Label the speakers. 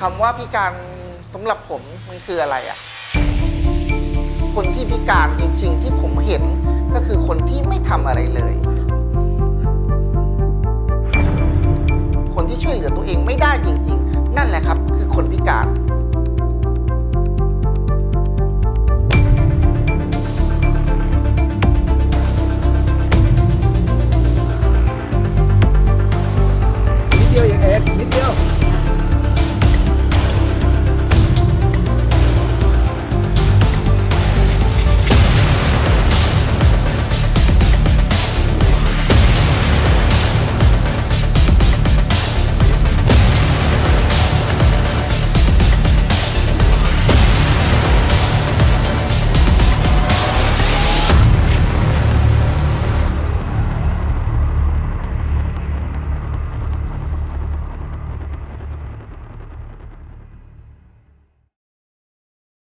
Speaker 1: คำว่าพิการสำหรับผมมันคืออะไรอะคนที่พิการจริงๆ ที่ผมเห็นก็คือคนที่ไม่ทำอะไรเลย คนที่ช่วยเหลือตัวเองไม่ได้จริง ๆ นั่นแหละครับ คือคน